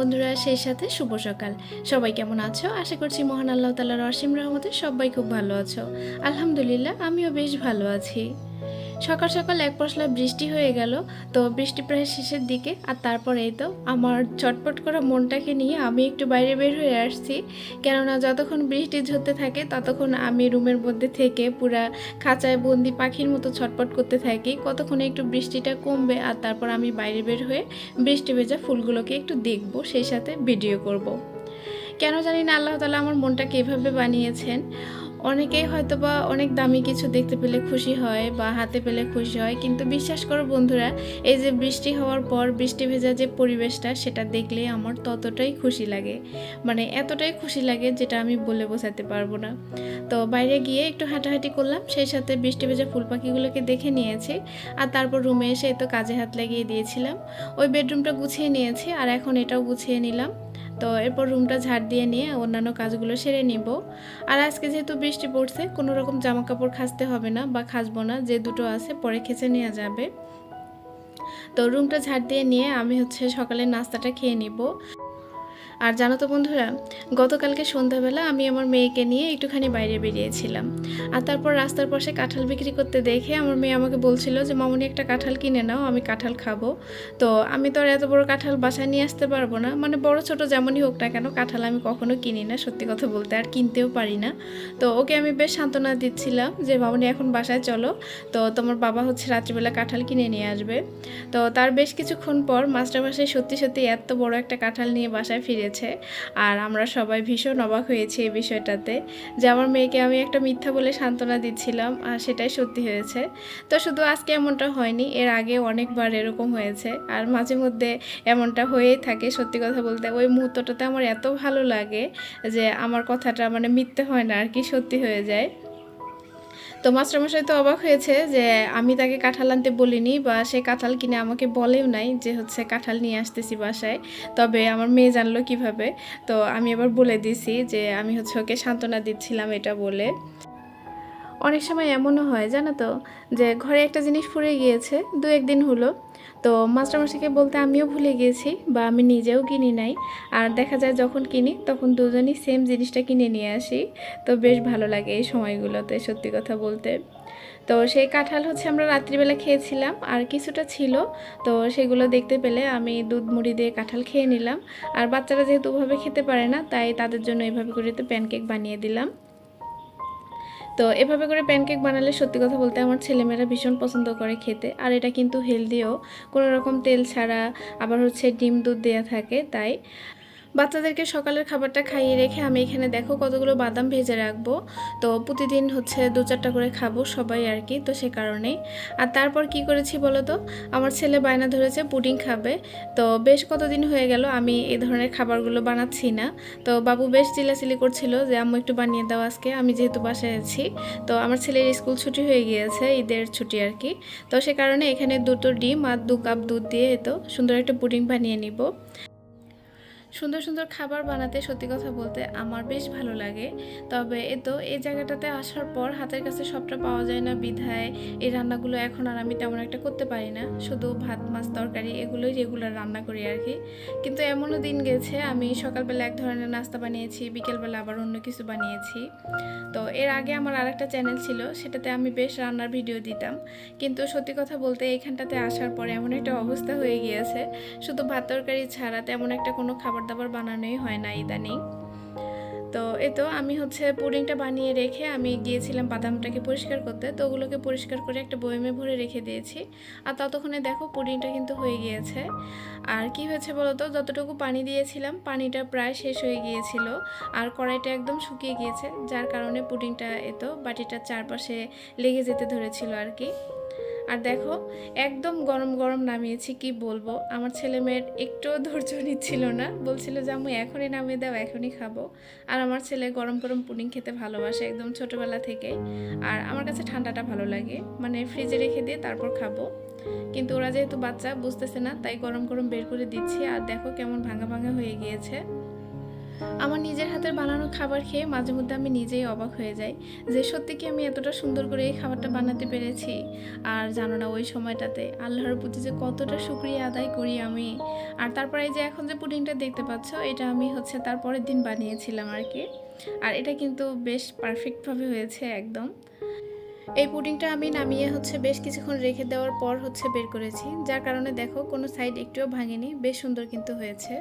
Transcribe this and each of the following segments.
বন্ধুরা, সেই সাথে শুভ সকাল। সবাই কেমন আছো? আশা করছি মহান আল্লাহ তালার অসীম রহমতে সবাই খুব ভালো আছো। আলহামদুলিল্লাহ, আমিও বেশ ভালো আছি। সকাল সকাল এক পশলা বৃষ্টি হয়ে গেল, তো বৃষ্টি প্রায় শেষের দিকে, আর তারপর এই তো আমার চটপট করা মনটাকে নিয়ে আমি একটু বাইরে বের হয়ে আসছি। কেননা যতক্ষণ বৃষ্টি ঝরতে থাকে, ততক্ষণ আমি রুমের মধ্যে থেকে পুরা খাঁচায় বন্দি পাখির মতো ছটপট করতে থাকি। কতক্ষণে একটু বৃষ্টিটা কমবে, আর তারপর আমি বাইরে বের হয়ে বৃষ্টি ভেজা ফুলগুলোকে একটু দেখব, সেই সাথে ভিডিও করব। কেন জানি না, আল্লাহ তালা আমার মনটাকে এভাবে বানিয়েছেন। অনেকেই হয়তো বা অনেক দামি কিছু দেখতে পেলে খুশি হয় বা হাতে পেলে খুশি হয়, কিন্তু বিশ্বাস করো বন্ধুরা, এই যে বৃষ্টি হওয়ার পর বৃষ্টি ভেজা যে পরিবেশটা, সেটা দেখলে আমার ততটাই খুশি লাগে। মানে এতটাই খুশি লাগে যেটা আমি বলে বোঝাতে পারব না। তো বাইরে গিয়ে একটু হাঁটাহাঁটি করলাম, সেই সাথে বৃষ্টি ভেজা ফুল পাখিগুলোকে দেখে নিয়েছি, আর তারপর রুমে এসে তো কাজে হাত লাগিয়ে দিয়েছিলাম। ওই বেডরুমটা গুছিয়ে নিয়েছি, আর এখন এটাও গুছিয়ে নিলাম। তো এরপর রুমটা ঝাড় দিয়ে নিয়ে অন্যান্য কাজগুলো সেরে নিব। আর আজকে যেহেতু বৃষ্টি পড়ছে, কোনো রকম জামা কাপড় খাসতে হবে না বা খাসবো না, যে দুটো আছে পরে খেঁচে নেওয়া যাবে। তো রুমটা ঝাড় দিয়ে নিয়ে আমি হচ্ছে সকালে নাস্তাটা খেয়ে নিব। আর জানো তো বন্ধুরা, গতকালকে সন্ধ্যাবেলা আমি আমার মেয়েকে নিয়ে একটুখানি বাইরে বেরিয়েছিলাম। আর তারপর রাস্তার পাশে কাঁঠাল বিক্রি করতে দেখে আমার মেয়ে আমাকে বলছিল যে, মামনি, একটা কাঁঠাল কিনে নাও, আমি কাঁঠাল খাব। তো আমি তো আর এত বড় কাঁঠাল বাসায় নিয়ে আসতে পারব না। মানে বড়, ছোট যেমনই হোক না কেন, কাঁঠাল আমি কখনো কিনি না, সত্যি কথা বলতে আর কিনতেও পারি না। তো ওকে আমি বেশ সান্ত্বনা দিচ্ছিলাম যে, মামনি, এখন বাসায় চলো। তো তোমার বাবা হচ্ছে রাত্রিবেলা কাঁঠাল কিনে নিয়ে আসবে। তো তার বেশ কিছুক্ষণ পর মাস্টার বাসায় সত্যি সত্যি এত বড় একটা কাঁঠাল নিয়ে বাসায় ফিরেছে আর আমরা সবাই ভীষণ অবাক হয়েছি এই বিষয়টাতে যে আমার মেয়েকে আমি একটা মিথ্যা বলে সান্ত্বনা দিচ্ছিলাম, আর সেটাই সত্যি হয়েছে। তো শুধু আজকে এমনটা হয়নি, এর আগে অনেকবার এরকম হয়েছে। আর মাঝে মধ্যে এমনটা হয়েই থাকে, সত্যি কথা বলতে। ওই মুহূর্তটাতে আমার এত ভালো লাগে যে আমার কথাটা মানে মিথ্যে হয় না, আর কি সত্যি হয়ে যায়। তো মাস্টারমশাই তো অবাক হয়েছে যে আমি তাকে কাঁঠাল আনতে বলিনি বা সে কাঁঠাল কিনে আমাকে বলেও নাই যে হচ্ছে কাঁঠাল নিয়ে আসতেছি বাসায়। তবে আমার মেয়ে জানলো কীভাবে। তো আমি এবার বলে দিছি যে আমি হচ্ছে ওকে সান্ত্বনা দিচ্ছিলাম এটা বলে। অনেক সময় এমনও হয়, জানো তো? যে ঘরে একটা জিনিস ফুরে গিয়েছে, দু একদিন হলো। তো মাস্টারমশাইকে বলতে আমিও ভুলে গিয়েছি বা আমি নিজেও কিনি নাই। আর দেখা যায় যখন কিনি, তখন দুজনই সেম জিনিসটা কিনে নিয়ে আসি। তো বেশ ভালো লাগে এই সময়গুলোতে সত্যি কথা বলতে। তো সেই কাঁঠাল হচ্ছে আমরা রাত্রিবেলা খেয়েছিলাম, আর কিছুটা ছিল। তো সেগুলো দেখতে পেলে আমি দুধ মুড়ি দিয়ে কাঁঠাল খেয়ে নিলাম। আর বাচ্চারা যেহেতু ওভাবে খেতে পারে না, তাই তাদের জন্য এভাবে করে তো প্যানকেক বানিয়ে দিলাম। তো এভাবে করে প্যানকেক বানালে সত্যি কথা বলতে আমার ছেলেমেয়েরা ভীষণ পছন্দ করে খেতে। আর এটা কিন্তু হেলদিও কোনো রকম তেল ছাড়া আবার হচ্ছে ডিম দুধ দেওয়া থাকে, তাই বাচ্চাদেরকে সকালের খাবারটা খাইয়ে রেখে আমি এখানে দেখো কতগুলো বাদাম ভেজে রাখব। তো প্রতিদিন হচ্ছে দু চারটা করে খাব সবাই আর কি, তো সে কারণেই। আর তারপর কি করেছি বলো তো আমার ছেলে বায়না ধরেছে, পুডিং খাবে। তো বেশ কতদিন হয়ে গেল আমি এই ধরনের খাবারগুলো বানাচ্ছি না। তো বাবু বেশ চিলাচিলি করছিল যে, আম্মু একটু বানিয়ে দাও আজকে, আমি যেহেতু বাসায় আছি। তো আমার ছেলের স্কুল ছুটি হয়ে গিয়েছে, ঈদের ছুটি আর কি। তো সে কারণে এখানে দুটো ডিম আর দু কাপ দুধ দিয়ে তো সুন্দর একটা পুডিং বানিয়ে নিব। সুন্দর সুন্দর খাবার বানাতে, সত্যি কথা বলতে আমার বেশ ভালো লাগে। তবে এ তো, এই জায়গাটাতে আসার পর হাতের কাছে সবটা পাওয়া যায় না, বিধায় এই রান্নাগুলো এখন আর আমি তেমন একটা করতে পারি না। শুধু ভাত, মাছ, তরকারি এগুলোই রেগুলার রান্না করি আর কি। কিন্তু এমনও দিন গেছে, আমি সকালবেলা এক ধরনের নাস্তা বানিয়েছি, বিকেলবেলা আবার অন্য কিছু বানিয়েছি। তো এর আগে আমার আরেকটা চ্যানেল ছিল, সেটাতে আমি বেশ রান্নার ভিডিও দিতাম। কিন্তু সত্যি কথা বলতে এইখানটাতে আসার পরে এমন একটা অবস্থা হয়ে গিয়েছে, শুধু ভাত, তরকারি ছাড়া তেমন একটা কোনো খাবার দাবার বানানোই হয় না ইদানিং। তো এই তো আমি হচ্ছে পুডিংটা বানিয়ে রেখে আমি গিয়েছিলাম বাদামটাকে পরিষ্কার করতে। তো ওগুলোকে পরিষ্কার করে একটা বয়মে ভরে রেখে দিয়েছি। আর ততক্ষণে দেখো পুডিংটা কিন্তু হয়ে গিয়েছে। আর কি হয়েছে বলো তো যতটুকু পানি দিয়েছিলাম, পানিটা প্রায় শেষ হয়ে গিয়েছিল। আর কড়াইটা একদম শুকিয়ে গিয়েছে, যার কারণে পুডিংটা এতো বাটিটার চারপাশে লেগে যেতে ধরেছিল আর কি। আর দেখো, একদম গরম গরম নামিয়েছি, কি বলব? আমার ছেলে মেয়ের একটুও ধৈর্য নিচ্ছিল না। বলছিল যে আমি এখনই নামিয়ে দাও, এখনই খাব। আর আমার ছেলে গরম গরম পুডিং খেতে ভালোবাসে একদম ছোটোবেলা থেকে আর আমার কাছে ঠান্ডাটা ভালো লাগে। মানে ফ্রিজে রেখে দিয়ে তারপর খাব। কিন্তু ওরা যেহেতু বাচ্চা, বুঝতেছে না, তাই গরম গরম বের করে দিচ্ছি। আর দেখো কেমন ভাঙা ভাঙা হয়ে গিয়েছে। আমার নিজের হাতের বানানো খাবার খেয়ে মাঝে মধ্যে আমি নিজেই অবাক হয়ে যাই যে সত্যি কি আমি এতটা সুন্দর করে এই খাবারটা বানাতে পেরেছি। আর জানো না ওই সময়টাতে আল্লাহর প্রতি যে কতটা শুক্রিয়া আদায় করি আমি। আর তারপরে যে এখন যে পুডিংটা দেখতে পাচ্ছ, এটা আমি হচ্ছে তার পরের দিন বানিয়েছিলাম আর কি। আর এটা কিন্তু বেশ পারফেক্টভাবে হয়েছে একদম। এই পুডিংটা আমি নামিয়ে হচ্ছে বেশ কিছুক্ষণ রেখে দেওয়ার পর হচ্ছে বের করেছি। যার কারণে দেখো কোনো সাইড একটুও ভাঙেনি, বেশ সুন্দর কিন্তু হয়েছে।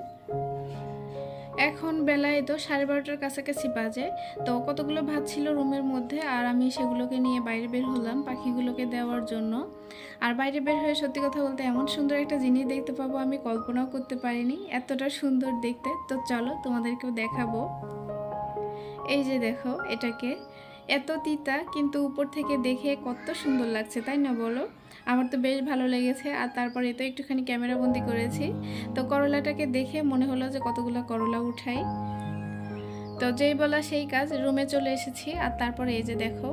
এখন বেলায় তো সাড়ে বারোটার কাছাকাছি বাজে। তো কতগুলো ভাত ছিল রুমের মধ্যে, আর আমি সেগুলোকে নিয়ে বাইরে বের হলাম পাখিগুলোকে দেওয়ার জন্য। আর বাইরে বের হয়ে সত্যি কথা বলতে এমন সুন্দর একটা জিনিস দেখতে পাবো আমি, কল্পনাও করতে পারিনি। এতটা সুন্দর দেখতে। তো চলো তোমাদেরকেও দেখাবো। এই যে দেখো, এটাকে। এত তিতা, কিন্তু উপর থেকে দেখে কত সুন্দর লাগছে, তাই না বলো? আমার তো বেশ ভালো লেগেছে, আর তারপরে তো একটুখানি ক্যামেরা বন্দি করেছি। তো করলাটাকে দেখে মনে হলো যে কতগুলো করলা উঠাই। তো যেই বলা সেই কাজ, রুমে চলে এসেছি, আর তারপরে এই যে দেখো।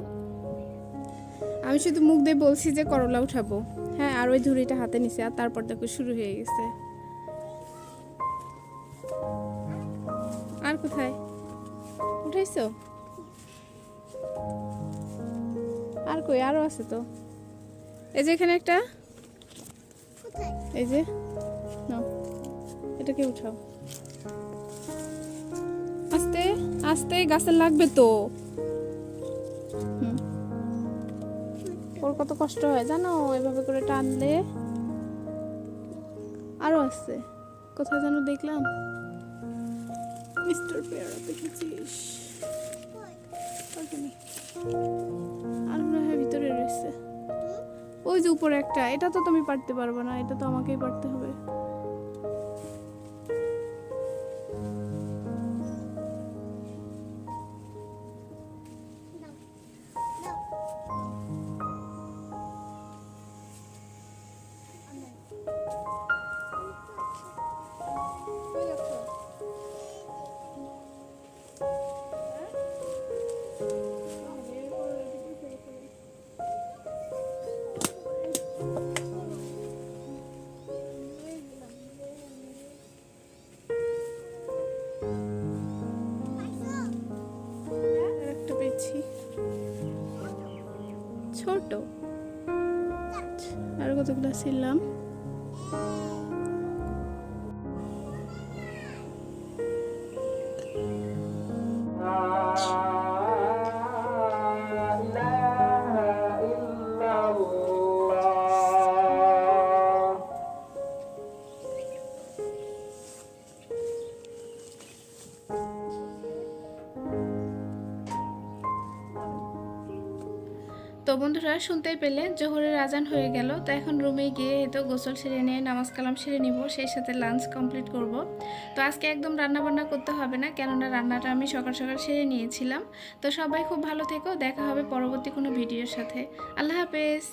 আমি শুধু মুখ দিয়ে বলছি যে করলা উঠাবো। হ্যাঁ আর ওই ঝুড়িটা হাতে নিছে, আর তারপর দেখো শুরু হয়ে গেছে। আর কোথায়? উঠাইছো? আর কই? আরও আছে তো। এই যে এখানে একটা। এই যে, নাও, এটাকে উঠাও। আস্তে আস্তে, গাছে লাগবে তো। ওর কত কষ্ট হয় জানো? এভাবে করে টানলে। আরও আছে। কোথায় যেন দেখলাম। দেখেছিস। আর মনে হয় ভিতরে রয়েছে। ওই যে উপরে একটা, এটা তো তুমি পারতে পারবে না, এটা তো আমাকেই পারতে হবে। আর ছোট। আর কতগুলো ছিলাম বন্ধুরা শুনতে পেলে জোহরের আজান হয়ে গেল, তো এখন রুমে গিয়ে তো গোসল সেরে নিয়ে, নামাজ কালাম সেরে নিব, সেই সাথে লাঞ্চ কমপ্লিট করব। তো আজকে একদম রান্না বান্না করতে হবে না, কেননা রান্নাটা আমি সকাল সকাল সেরে নিয়েছিলাম। তো সবাই খুব ভালো থেকো, দেখা হবে পরবর্তী কোনো ভিডিওর সাথে। আল্লাহ হাফেজ।